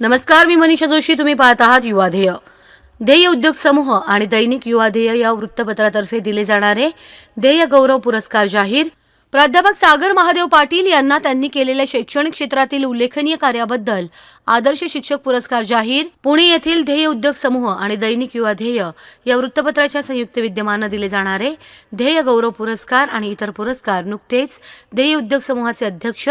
नमस्कार मी मनीषा जोशी. तुम्ही पाहत आहात युवा ध्येय ध्येय उद्योग समूह आणि दैनिक युवा ध्येय या वृत्तपत्रातर्फे दिले जाणारे ध्येय गौरव पुरस्कार जाहीर प्राध्यापक सागर महादेव पाटील यांना त्यांनी केलेल्या शैक्षणिक क्षेत्रातील उल्लेखनीय कार्याबद्दल आदर्श शिक्षक पुरस्कार जाहीर पुणे येथील ध्येय उद्योग समूह आणि दैनिक युवा ध्येय या वृत्तपत्राच्या संयुक्त विद्यमानं दिले जाणारे ध्येय गौरव पुरस्कार आणि इतर पुरस्कार नुकतेच ध्येय उद्योग समूहाचे अध्यक्ष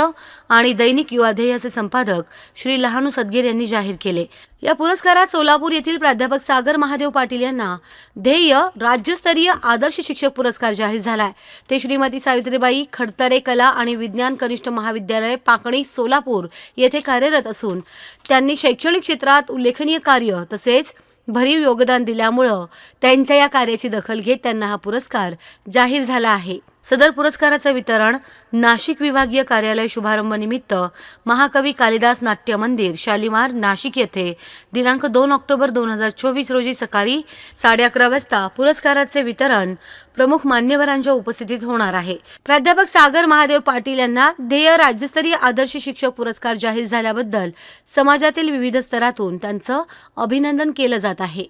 आणि दैनिक युवा ध्येयाचे संपादक श्री लहानू सदगीर यांनी जाहीर केले. या पुरस्कारात सोलापूर येथील प्राध्यापक सागर महादेव पाटील यांना ध्येय राज्यस्तरीय आदर्श शिक्षक पुरस्कार जाहीर झालाय. ते श्रीमती सावित्रीबाई खडतरे कला आणि विज्ञान कनिष्ठ महाविद्यालय पाकणी सोलापूर येथे कार्यरत असून त्यांनी शैक्षणिक क्षेत्रात उल्लेखनीय कार्य तसेच भरीव योगदान दिल्यामुळं त्यांच्या या कार्याची दखल घेत त्यांना हा पुरस्कार जाहीर झाला आहे. सदर पुरस्काराचं वितरण नाशिक विभागीय कार्यालय शुभारंभनिमित्त महाकवी कालिदास नाट्य मंदिर शालिमार नाशिक येथे दिनांक दोन ऑक्टोबर दोन हजार चोवीस रोजी सकाळी साडे अकरा वाजता पुरस्काराचे वितरण प्रमुख मान्यवरांच्या उपस्थितीत होणार आहे. प्राध्यापक सागर महादेव पाटील यांना ध्येय राज्यस्तरीय आदर्श शिक्षक पुरस्कार जाहीर झाल्याबद्दल समाजातील विविध स्तरातून त्यांचं अभिनंदन केलं जात आहे.